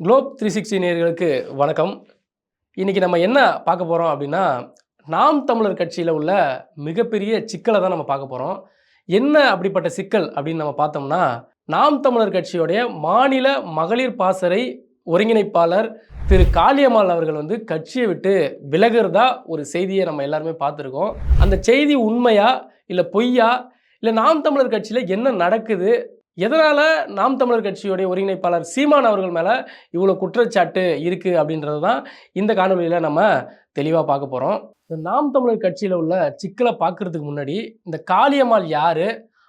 Globe three sixty நேர்களுக்கு வணக்கம். இன்றைக்கி நம்ம என்ன பார்க்க போகிறோம் அப்படின்னா நாம் தமிழர் கட்சியில் உள்ள மிகப்பெரிய சிக்கலை தான் நம்ம பார்க்க போகிறோம் என்ன அப்படிப்பட்ட சிக்கல் அப்படின்னு நம்ம பார்த்தோம்னா நாம் தமிழர் கட்சியோடைய மாநில மகளிர் பாசறை ஒருங்கிணைப்பாளர் திரு காளியம்மாள் அவர்கள் வந்து கட்சியை விட்டு விலகிறதா ஒரு செய்தியை நம்ம எல்லாருமே பார்த்துருக்கோம். அந்த செய்தி உண்மையா இல்லை பொய்யா இல்லை நாம் தமிழர் கட்சியில் என்ன நடக்குது எதனால் நாம் தமிழர் கட்சியுடைய ஒருங்கிணைப்பாளர் சீமான் அவர்கள் மேலே இவ்வளோ குற்றச்சாட்டு இருக்குது அப்படின்றது தான் இந்த காணொலியில் நம்ம தெளிவாக பார்க்க போகிறோம் இந்த நாம் தமிழர் கட்சியில் உள்ள சிக்கலை பார்க்குறதுக்கு முன்னாடி இந்த காளியம்மாள் யார்?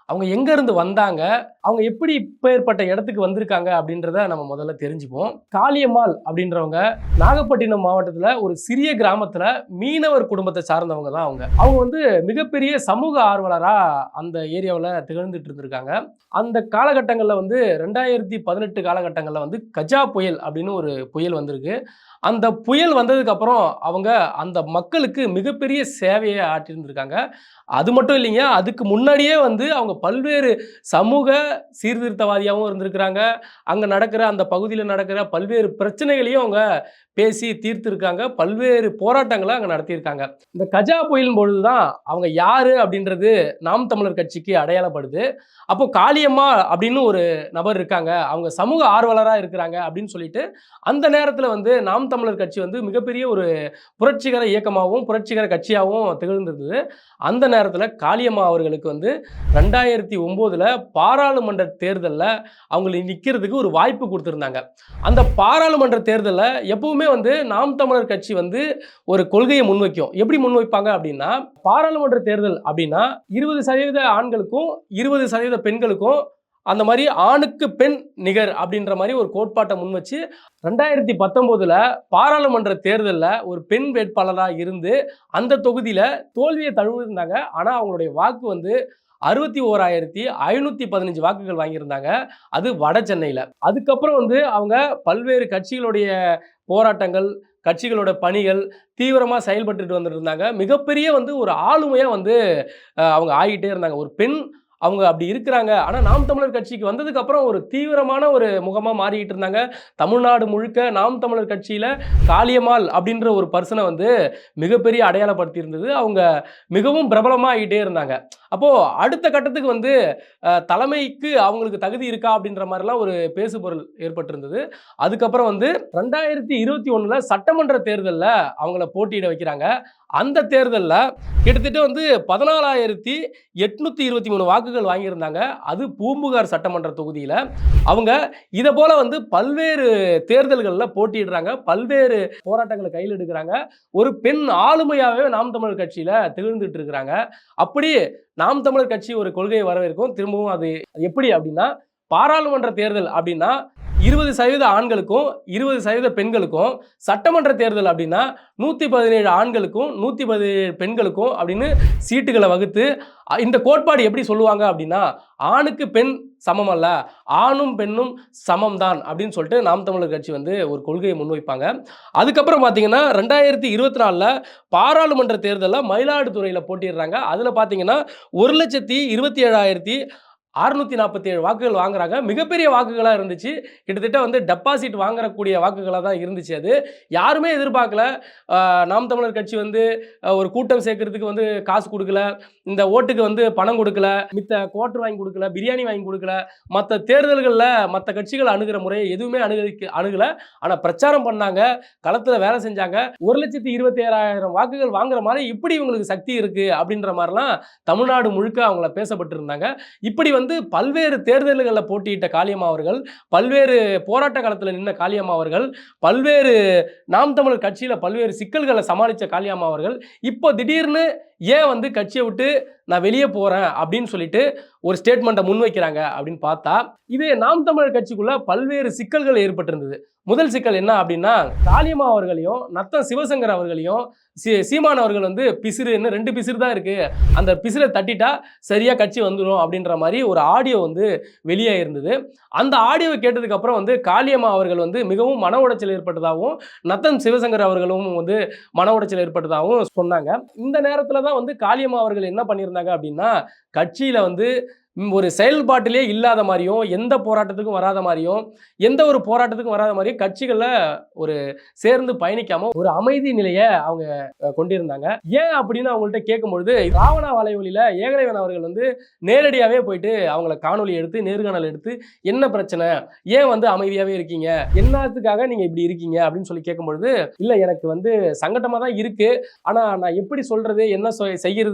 அவங்க எங்கேருந்து வந்தாங்க? அவங்க எப்படி இப்பேற்பட்ட இடத்துக்கு வந்திருக்காங்க அப்படின்றத நம்ம முதல்ல தெரிஞ்சுப்போம். காளியம்மாள் அப்படின்றவங்க நாகப்பட்டினம் மாவட்டத்தில் ஒரு சிறிய கிராமத்தில் மீனவர் குடும்பத்தை சார்ந்தவங்க தான் அவங்க. அவங்க வந்து மிகப்பெரிய சமூக ஆர்வலராக அந்த ஏரியாவில் திகழ்ந்துட்டு இருந்திருக்காங்க. அந்த காலகட்டங்களில் வந்து ரெண்டாயிரத்தி பதினெட்டு காலகட்டங்களில் வந்து கஜா புயல் அப்படின்னு ஒரு புயல் வந்திருக்கு. அந்த புயல் வந்ததுக்கப்புறம் அவங்க அந்த மக்களுக்கு மிகப்பெரிய சேவையை ஆற்றியிருந்திருக்காங்க. அது மட்டும் இல்லைங்க அதுக்கு முன்னாடியே வந்து அவங்க பல்வேறு சமூக சீர்திருத்தவாதியாகவும் இருந்திருக்கிறாங்க. அங்கே நடக்கிற அந்த பகுதியில் நடக்கிற பல்வேறு பிரச்சனைகளையும் அவங்க பேசி தீர்த்திருக்காங்க. பல்வேறு போராட்டங்களை அங்கே நடத்தியிருக்காங்க. இந்த கஜா புயலின் பொழுது தான் அவங்க யார் அப்படின்றது நாம் தமிழர் கட்சிக்கு அடையாளப்படுது. அப்போ காளியம்மா அப்படின்னு ஒரு நபர் இருக்காங்க. அவங்க சமூக ஆர்வலராக இருக்கிறாங்க அப்படின்னு சொல்லிட்டு அந்த நேரத்தில் வந்து நாம் தமிழர் கட்சி வந்து மிகப்பெரிய ஒரு புரட்சிகர இயக்கமாகவும் புரட்சிகர கட்சியாகவும் திகழ்ந்திருந்தது. அந்த நேரத்தில் காளியம்மா அவர்களுக்கு வந்து ரெண்டாயிரத்தி ஒம்போதில் பாராளுமன்ற தேர்தலில் அவங்களுக்கு நிற்கிறதுக்கு ஒரு வாய்ப்பு கொடுத்துருந்தாங்க. அந்த பாராளுமன்ற தேர்தலில் எப்பவுமே வந்து நாம் தமிழர் கட்சி வந்து ஒரு கொள்கையை முன்வைக்கும். எப்படி முன்வைப்பாங்க அப்படின்னா பாராளுமன்ற தேர்தல் அப்படின்னா இருபது சதவீத ஆண்களுக்கும் இருபது சதவீத பெண்களுக்கும் அந்த மாதிரி ஆணுக்கு பெண் நிகர் அப்படின்ற மாதிரி ஒரு கோட்பாட்டை முன் வச்சு ரெண்டாயிரத்தி பத்தொம்போதில் பாராளுமன்ற தேர்தலில் ஒரு பெண் வேட்பாளராக இருந்து அந்த தொகுதியில் தோல்வியை தழுவிருந்தாங்க ஆனால் அவங்களுடைய வாக்கு வந்து அறுபத்தி ஓராயிரத்தி ஐநூற்றி பதினஞ்சு வாக்குகள் வாங்கியிருந்தாங்க. அது வட சென்னையில். அதுக்கப்புறம் வந்து அவங்க பல்வேறு கட்சிகளுடைய போராட்டங்கள் கட்சிகளோட பணிகள் தீவிரமாக செயல்பட்டுட்டு வந்துட்டு இருந்தாங்க. மிகப்பெரிய வந்து ஒரு ஆளுமையாக வந்து அவங்க ஆகிட்டே இருந்தாங்க. ஒரு பெண் அவங்க அப்படி இருக்கிறாங்க. ஆனால் நாம் தமிழர் கட்சிக்கு வந்ததுக்கு அப்புறம் ஒரு தீவிரமான ஒரு முகமாக மாறிக்கிட்டு இருந்தாங்க. தமிழ்நாடு முழுக்க நாம் தமிழர் கட்சியில் காளியம்மாள் அப்படின்ற ஒரு பர்சனை வந்து மிகப்பெரிய அடையாளப்படுத்தி இருந்தது அவங்க மிகவும் பிரபலமாகிட்டே இருந்தாங்க. அப்போது அடுத்த கட்டத்துக்கு வந்து தலைமைக்கு அவங்களுக்கு தகுதி இருக்கா அப்படின்ற மாதிரிலாம் ஒரு பேசுபொருள் ஏற்பட்டிருந்தது. அதுக்கப்புறம் வந்து ரெண்டாயிரத்தி இருபத்தி ஒன்றில் சட்டமன்ற தேர்தலில் அவங்கள போட்டியிட வைக்கிறாங்க. அந்த தேர்தலில் கிட்டத்தட்ட வந்து பதினாலாயிரத்தி எட்நூற்றி இருபத்தி மூணு வாக்குகள் வாங்கியிருந்தாங்க. அது பூம்புகார் சட்டமன்ற தொகுதியில். அவங்க இதை போல் வந்து பல்வேறு தேர்தல்களில் போட்டியிடுறாங்க. பல்வேறு போராட்டங்களை கையில் எடுக்கிறாங்க. ஒரு பெண் ஆளுமையாகவே நாம் தமிழர் கட்சியில் திகழ்ந்துட்டு இருக்கிறாங்க. அப்படி நாம் தமிழர் கட்சி ஒரு கொள்கையை வரவேற்கும். திரும்பவும் அது அது எப்படி அப்படின்னா பாராளுமன்ற தேர்தல் அப்படின்னா இருபது சதவீத ஆண்களுக்கும் இருபது சதவீத பெண்களுக்கும் சட்டமன்ற தேர்தல் அப்படின்னா நூற்றி பதினேழு ஆண்களுக்கும் நூற்றி பதினேழு பெண்களுக்கும் அப்படின்னு சீட்டுகளை வகுத்து இந்த கோட்பாடு எப்படி சொல்லுவாங்க அப்படின்னா ஆணுக்கு பெண் சமம் அல்ல ஆணும் பெண்ணும் சமம் தான் அப்படின்னு சொல்லிட்டு நாம் தமிழர் கட்சி வந்து ஒரு கொள்கையை முன்வைப்பாங்க. அதுக்கப்புறம் பார்த்தீங்கன்னா ரெண்டாயிரத்தி இருபத்தி நாலில் பாராளுமன்ற தேர்தலில் மயிலாடுதுறையில் போட்டிடுறாங்க அதில் பார்த்தீங்கன்னா ஒரு லட்சத்தி இருபத்தி ஏழாயிரத்தி அறுநூத்தி நாற்பத்தி ஏழு வாக்குகள் வாங்குறாங்க. மிகப்பெரிய வாக்குகளாக இருந்துச்சு. கிட்டத்தட்ட வந்து டெபாசிட் வாங்கக்கூடிய வாக்குகளாக தான் இருந்துச்சு அது. யாருமே எதிர்பார்க்கல. நாம் தமிழர் கட்சி வந்து ஒரு கூட்டம் சேர்க்கறதுக்கு வந்து காசு கொடுக்கல. இந்த ஓட்டுக்கு வந்து பணம் கொடுக்கல. மித்த குவார்டர் வாங்கி கொடுக்கல. பிரியாணி வாங்கி கொடுக்கல. மற்ற தேர்தல்களில் மற்ற கட்சிகள் அணுகிற முறையை எதுவுமே அணுகி அணுகல. ஆனால் பிரச்சாரம் பண்ணாங்க. களத்தில் வேலை செஞ்சாங்க. ஒரு லட்சத்தி இருபத்தி ஏழாயிரம் வாக்குகள் வாங்குற மாதிரி இப்படி இவங்களுக்கு சக்தி இருக்கு அப்படின்ற மாதிரிலாம் தமிழ்நாடு முழுக்க அவங்கள பேசப்பட்டிருந்தாங்க. இப்படி வந்து பல்வேறு தேர்தல்களில் போட்டியிட்ட காளியம்மா அவர்கள் பல்வேறு போராட்ட காலத்தில் நின்ற காளியம்மா அவர்கள் பல்வேறு நாம் தமிழர் கட்சியில் பல்வேறு சிக்கல்களை சமாளித்த காளியம்மா அவர்கள் இப்போ திடீர்னு ஏன் வந்து கட்சியை விட்டு நான் வெளியே போகிறேன் அப்படின்னு சொல்லிட்டு ஒரு ஸ்டேட்மெண்ட்டை முன்வைக்கிறாங்க அப்படின்னு பார்த்தா இது நாம் தமிழர் கட்சிக்குள்ள பல்வேறு சிக்கல்கள் ஏற்பட்டிருந்தது. முதல் சிக்கல் என்ன அப்படின்னா காளியம்மா அவர்களையும் நத்தம் சிவசங்கர் அவர்களையும் சி சீமான் அவர்கள் வந்து பிசிறுன்னு ரெண்டு பிசிறு தான் இருக்குது அந்த பிசிறை தட்டிட்டா சரியாக கட்சி வந்துடும் அப்படின்ற மாதிரி ஒரு ஆடியோ வந்து வெளியே இருந்தது அந்த ஆடியோவை கேட்டதுக்கப்புறம் வந்து காளியம்மா அவர்கள் வந்து மிகவும் மன உடைச்சல் ஏற்பட்டதாகவும் நத்தன் சிவசங்கர் அவர்களும் வந்து மன உடைச்சல் ஏற்பட்டதாகவும் சொன்னாங்க. இந்த நேரத்தில் தான் வந்து காளியம்மா அவர்கள் என்ன பண்ணியிருந்தாங்க அப்படின்னா கட்சியில் வந்து ஒரு செயல்பாட்டிலே இல்லாத மாதிரியும் எந்த போராட்டத்துக்கும் வராத மாதிரியும் எந்த ஒரு போராட்டத்துக்கும் வராத மாதிரியும் கட்சிகளில் ஒரு சேர்ந்து பயணிக்காம ஒரு அமைதி நிலையை அவங்க கொண்டிருந்தாங்க. ஏன் அப்படின்னு அவங்கள்ட்ட கேட்கும்பொழுது ராவணா வலைவழியில் ஏகலைவன் அவர்கள் வந்து நேரடியாகவே போயிட்டு அவங்கள காணொலி எடுத்து நேர்காணல் எடுத்து என்ன பிரச்சனை? ஏன் வந்து அமைதியாகவே இருக்கீங்க? என்னத்துக்காக நீங்கள் இப்படி இருக்கீங்க? அப்படின்னு சொல்லி கேட்கும்பொழுது இல்லை எனக்கு வந்து சங்கட்டமாக தான் இருக்குது ஆனால் நான் எப்படி சொல்கிறது என்ன சொ-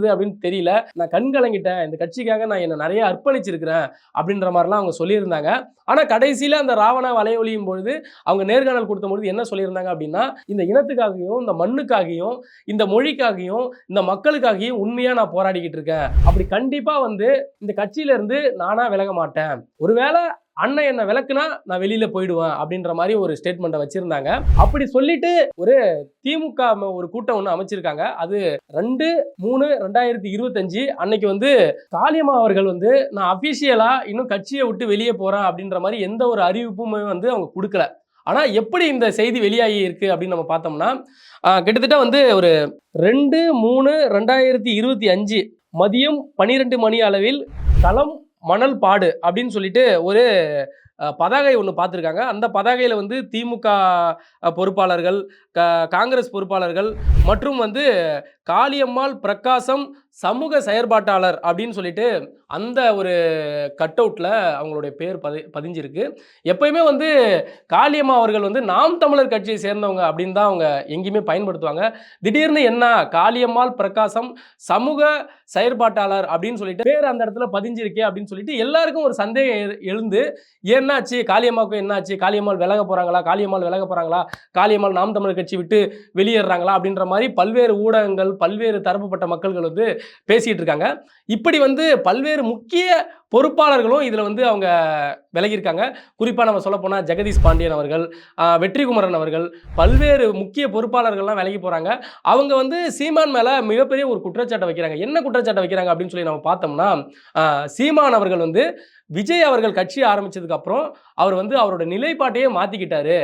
அப்படின்னு தெரியல. நான் கண் கலங்கிட்டேன் இந்த கட்சிக்காக நான் என்ன நிறைய அர்ப்பணிச்சிருக்கிறேன் அப்படின்ற மாதிரிலாம் அவங்க சொல்லியிருந்தாங்க. ஆனால் கடைசியில் அந்த ராவணா வலையொலியும் பொழுது அவங்க நேர்காணல் கொடுத்த பொழுது என்ன சொல்லியிருந்தாங்க அப்படின்னா இந்த இனத்துக்காகவும் இந்த மண்ணுக்காகவும் இந்த மொழிக்காகவும் இந்த மக்களுக்காகவும் உண்மையாக நான் போராடிக்கிட்டு இருக்கேன். அப்படி கண்டிப்பாக வந்து இந்த கட்சியிலேருந்து நானாக விலக மாட்டேன். ஒருவேளை அண்ணன் என்ன விளக்குனா நான் வெளியில போயிடுவேன் அப்படின்ற மாதிரி ஒரு ஸ்டேட்மெண்ட்டை வச்சிருந்தாங்க. அப்படி சொல்லிட்டு ஒரு திமுக ஒரு கூட்டம் ஒன்று அமைச்சிருக்காங்க. அது ரெண்டு மூணு ரெண்டாயிரத்தி இருபத்தஞ்சு அன்னைக்கு வந்து காளியம்மா அவர்கள் வந்து நான் அபிஷியலா இன்னும் கட்சியை விட்டு வெளியே போறேன் அப்படின்ற மாதிரி எந்த ஒரு அறிவிப்புமே வந்து அவங்க கொடுக்கல. ஆனால் எப்படி இந்த செய்தி வெளியாகி இருக்கு அப்படின்னு நம்ம பார்த்தோம்னா கிட்டத்தட்ட வந்து ஒரு ரெண்டு மூணு ரெண்டாயிரத்தி இருபத்தி அஞ்சு மதியம் பன்னிரெண்டு மணி அளவில் களம் மணல் பாடு அப்படின்னு சொல்லிட்டு ஒரு பதாகை ஒன்று பார்த்துருக்காங்க அந்த பதாகையில் வந்து திமுக பொறுப்பாளர்கள் க காங்கிரஸ் பொறுப்பாளர்கள் மற்றும் வந்து காளியம்மாள் பிரகாசம் சமூக செயற்பாட்டாளர் அப்படின்னு சொல்லிட்டு அந்த ஒரு கட் அவுட்டில் அவங்களுடைய பேர் பதி பதிஞ்சிருக்கு. எப்பயுமே வந்து காளியம்மா அவர்கள் வந்து நாம் தமிழர் கட்சியை சேர்ந்தவங்க அப்படின்னு தான் அவங்க எங்கேயுமே பயன்படுத்துவாங்க. திடீர்னு என்ன காளியம்மாள் பிரகாசம் சமூக செயற்பாட்டாளர் அப்படின்னு சொல்லிட்டு பேர் அந்த இடத்துல பதிஞ்சிருக்கே அப்படின்னு சொல்லிட்டு எல்லாருக்கும் ஒரு சந்தேகம் எழு- எழுந்து என்னாச்சு? காளியம்மாவுக்கு என்னாச்சு? காளியம்மாள் விலக போறாங்களா? காளியம்மாள் விலக போறாங்களா? காளியம்மாள் நாம் தமிழர் கட்சி விட்டு வெளியேறாங்களா அப்படின்ற மாதிரி பல்வேறு ஊடகங்கள் பல்வேறு தரப்புப்பட்ட மக்கள்கள் வந்து பேசிட்டு இருக்காங்க. இப்படி வந்து பல்வேறு முக்கிய பொறுப்பாளர்களும் இதில் வந்து அவங்க விலகியிருக்காங்க. குறிப்பாக நம்ம சொல்ல போனால் ஜெகதீஷ் பாண்டியன் அவர்கள் வெற்றிகுமரன் அவர்கள் பல்வேறு முக்கிய பொறுப்பாளர்கள்லாம் விலகி போகிறாங்க அவங்க வந்து சீமான் மேலே மிகப்பெரிய ஒரு குற்றச்சாட்டை வைக்கிறாங்க. என்ன குற்றச்சாட்டை வைக்கிறாங்க அப்படின்னு சொல்லி நம்ம பார்த்தோம்னா சீமான் அவர்கள் வந்து விஜய் அவர்கள் கட்சி ஆரம்பித்ததுக்கப்புறம் அவர் வந்து அவரோட நிலைப்பாட்டையே மாற்றிக்கிட்டாரு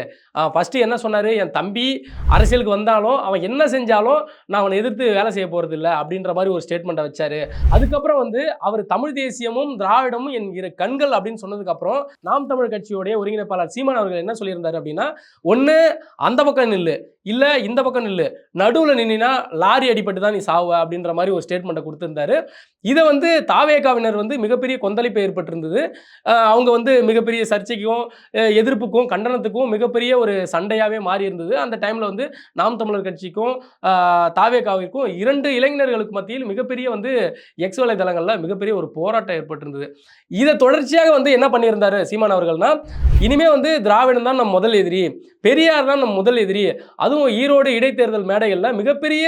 ஃபஸ்ட்டு என்ன சொன்னார்? என் தம்பி அரசியலுக்கு வந்தாலும் அவன் என்ன செஞ்சாலும் நான் அவனை எதிர்த்து வேலை செய்ய போகிறது இல்லை அப்படின்ற மாதிரி ஒரு ஸ்டேட்மெண்ட்டை வச்சார். அதுக்கப்புறம் வந்து அவர் தமிழ் தேசியமும் திராவிடமும் என் இரு கண்கள் அப்படின்னு சொன்னதுக்கப்புறம் நாம் தமிழ் கட்சியோடைய ஒருங்கிணைப்பாளர் சீமான் அவர்கள் என்ன சொல்லியிருந்தாரு அப்படின்னா ஒன்று அந்த பக்கம் நில்லு. இல்லை இந்த பக்கம் நில்லு. நடுவில் நின்னா லாரி அடிபட்டு தான் நீ சாவ அப்படின்ற மாதிரி ஒரு ஸ்டேட்மெண்ட்டை கொடுத்துருந்தாரு. இதை வந்து தாவேகாவினர் வந்து மிகப்பெரிய கொந்தளிப்பு ஏற்பட்டிருந்தது. அவங்க வந்து மிகப்பெரிய சர்ச்சைக்கும் எதிர்ப்புக்கும் கண்டனத்துக்கும் மிகப்பெரிய ஒரு சண்டையாகவே மாறி இருந்தது அந்த டைமில் வந்து நாம் தமிழர் கட்சிக்கும் தாவேகாவிற்கும் இரண்டு இளைஞர்களுக்கு மத்தியில் மிகப்பெரிய வந்து எக்ஸ் வலைதளங்களில் மிகப்பெரிய ஒரு போராட்டம் ஏற்பட்டிருந்தது. இதை தொடர்ச்சியாக வந்து என்ன பண்ணியிருந்தாரு சீமான் அவர்கள்னா இனிமே வந்து திராவிடம் தான் நம் முதல் எதிரி பெரியார் தான் நம் முதல் எதிரி அது அதுவும் ஈரோடு இடைத்தேர்தல் மேடைகளில் மிகப்பெரிய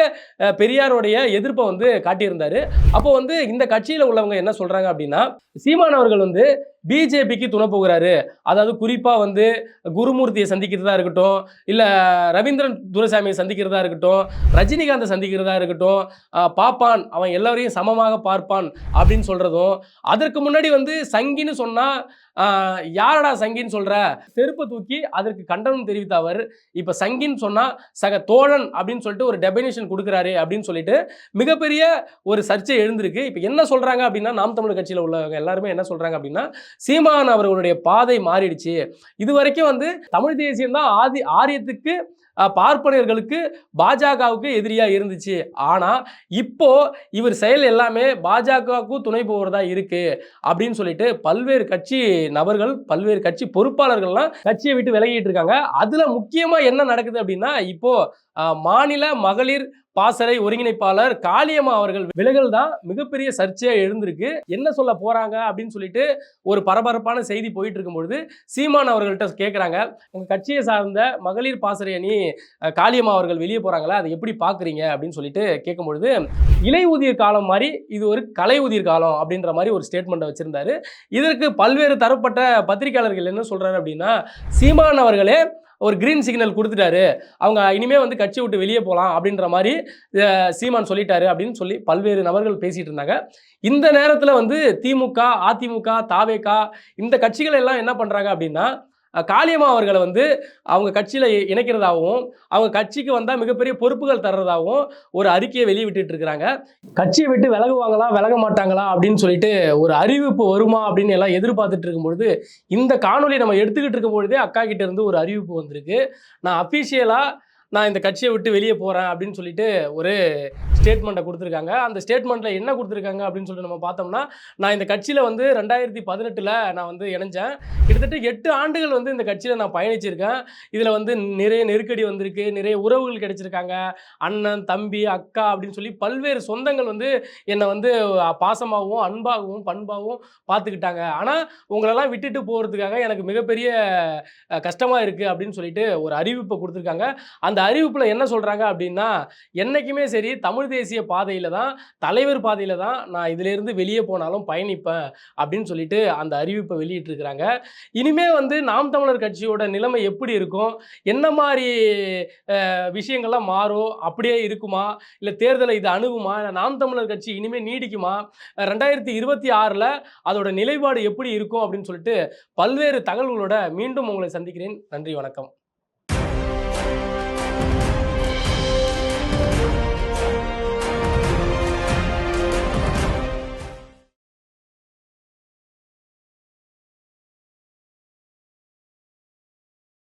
பெரியாருடைய எதிர்ப்பை வந்து காட்டியிருந்தாரு. அப்போ வந்து இந்த கட்சியில் உள்ளவங்க என்ன சொல்றாங்க அப்படின்னா சீமான் அவர்கள் வந்து பிஜேபிக்கு துணை போகிறாரு. அதாவது குறிப்பாக வந்து குருமூர்த்தியை சந்திக்கிறதா இருக்கட்டும் இல்லை ரவீந்திரன் துரசாமியை சந்திக்கிறதா இருக்கட்டும் ரஜினிகாந்தை சந்திக்கிறதா இருக்கட்டும் பாப்பான் அவன் எல்லாரையும் சமமாக பார்ப்பான் அப்படின்னு சொல்கிறதும் அதற்கு முன்னாடி வந்து சங்கின்னு சொன்னால் யாரடா சங்கின்னு சொல்கிற செருப்பை தூக்கி அதற்கு கண்டனம் தெரிவித்த அவர் இப்போ சங்கின்னு சொன்னால் சக தோழன் அப்படின்னு சொல்லிட்டு ஒரு டெபினேஷன் கொடுக்குறாரு அப்படின்னு சொல்லிட்டு மிகப்பெரிய ஒரு சர்ச்சை எழுந்திருக்கு. இப்போ என்ன சொல்கிறாங்க அப்படின்னா நாம் தமிழர் கட்சியில் உள்ளவங்க எல்லாருமே என்ன சொல்கிறாங்க அப்படின்னா சீமான் அவர்களுடைய பாதை மாறிடுச்சு. இது வரைக்கும் வந்து தமிழ் தேசியம் தான் ஆதி ஆரியத்துக்கு பார்ப்பனர்களுக்கு பாஜகவுக்கு எதிரியாக இருந்துச்சு. ஆனால் இப்போ இவர் செயல் எல்லாமே பாஜகவுக்கு துணை போகிறதா இருக்கு அப்படின்னு சொல்லிட்டு பல்வேறு கட்சி நபர்கள் பல்வேறு கட்சி பொறுப்பாளர்கள்லாம் கட்சியை விட்டு விலகிட்டு இருக்காங்க. அதில் முக்கியமாக என்ன நடக்குது அப்படின்னா இப்போ மாநில மகளிர் பாசறை ஒருங்கிணைப்பாளர் காளியம்மா அவர்கள் விலகல் தான் மிகப்பெரிய சர்ச்சையா எழுந்திருக்கு. என்ன சொல்ல போறாங்க அப்படின்னு சொல்லிட்டு ஒரு பரபரப்பான செய்தி போயிட்டு இருக்கும்பொழுது சீமான் அவர்கள்ட்ட கேட்குறாங்க உங்க கட்சியை சார்ந்த மகளிர் பாசறை அணி காளியம்மா அவர்கள் வெளியே போறாங்களா? அதை எப்படி பாக்குறீங்க? அப்படின்னு சொல்லிட்டு கேட்கும்பொழுது இலை ஊதியர் காலம் மாதிரி இது ஒரு கலை உதிர் காலம் அப்படின்ற மாதிரி ஒரு ஸ்டேட்மெண்ட்டை வச்சிருந்தாரு. இதற்கு பல்வேறு தரப்பட்ட பத்திரிகையாளர்கள் என்ன சொல்றாரு அப்படின்னா சீமான் அவர்களே ஒரு கிரீன் சிக்னல் கொடுத்துட்டாரு. அவங்க இனிமே வந்து கட்சி விட்டு வெளியே போகலாம் அப்படின்ற மாதிரி சீமான் சொல்லிட்டாரு அப்படின்னு சொல்லி பல்வேறு நபர்கள் பேசிட்டு இருந்தாங்க. இந்த நேரத்தில் வந்து திமுக அதிமுக தாவேகா இந்த கட்சிகள் எல்லாம் என்ன பண்ணுறாங்க அப்படின்னா காளியம்மா அவர்களை வந்து அவங்க கட்சியில் இணைக்கிறதாகவும் அவங்க கட்சிக்கு வந்தால் மிகப்பெரிய பொறுப்புகள் தர்றதாகவும் ஒரு அறிக்கையை வெளியிட்டு இருக்கிறாங்க. கட்சியை விட்டு விலகுவாங்களா விலக மாட்டாங்களா அப்படின்னு சொல்லிட்டு ஒரு அறிவிப்பு வருமா அப்படின்னு எல்லாம் எதிர்பார்த்துட்டு இருக்கும்பொழுது இந்த காணொலி நம்ம எடுத்துக்கிட்டு இருக்கும் பொழுதே அக்கா கிட்ட இருந்து ஒரு அறிவிப்பு வந்திருக்கு. நான் அஃபீஷியலாக நான் இந்த கட்சியை விட்டு வெளியே போகிறேன் அப்படின்னு சொல்லிட்டு ஒரு ஸ்டேட்மெண்ட்டை கொடுத்துருக்காங்க. அந்த ஸ்டேட்மெண்ட்டில் என்ன கொடுத்துருக்காங்க அப்படின்னு சொல்லிட்டு நம்ம பார்த்தோம்னா நான் இந்த கட்சியில் வந்து ரெண்டாயிரத்தி பதினெட்டில் நான் வந்து இணைஞ்சேன். கிட்டத்தட்ட எட்டு ஆண்டுகள் வந்து இந்த கட்சியில் நான் பயணிச்சிருக்கேன். இதில் வந்து நிறைய நெருக்கடி வந்திருக்கு நிறைய உறவுகள் கிடைச்சிருக்காங்க. அண்ணன் தம்பி அக்கா அப்படின்னு சொல்லி பல்வேறு சொந்தங்கள் வந்து என்னை வந்து பாசமாகவும் அன்பாகவும் பண்பாகவும் பார்த்துக்கிட்டாங்க. ஆனால் உங்களெல்லாம் விட்டுட்டு போகிறதுக்காக எனக்கு மிகப்பெரிய கஷ்டமாக இருக்குது அப்படின்னு சொல்லிட்டு ஒரு அறிவிப்பை கொடுத்துருக்காங்க. அந்த அறிவிப்பில் என்ன சொல்கிறாங்க அப்படின்னா என்னைக்குமே சரி தமிழ் தேசிய பாதையில் தான் தலைவர் பாதையில் தான் நான் இதிலேருந்து வெளியே போனாலும் பயணிப்பேன் அப்படின்னு சொல்லிட்டு அந்த அறிவிப்பை வெளியிட்டிருக்கிறாங்க. இனிமே வந்து நாம் தமிழர் கட்சியோட நிலைமை எப்படி இருக்கும்? என்ன மாதிரி விஷயங்கள்லாம் மாறும்? அப்படியே இருக்குமா? இல்லை தேர்தலை இது அணுகுமா? இல்லை நாம் தமிழர் கட்சி இனிமே நீடிக்குமா? ரெண்டாயிரத்தி இருபத்தி ஆறில் அதோட நிலைப்பாடு எப்படி இருக்கும்? அப்படின்னு சொல்லிட்டு பல்வேறு தகவல்களோட மீண்டும் உங்களை சந்திக்கிறேன். நன்றி வணக்கம்.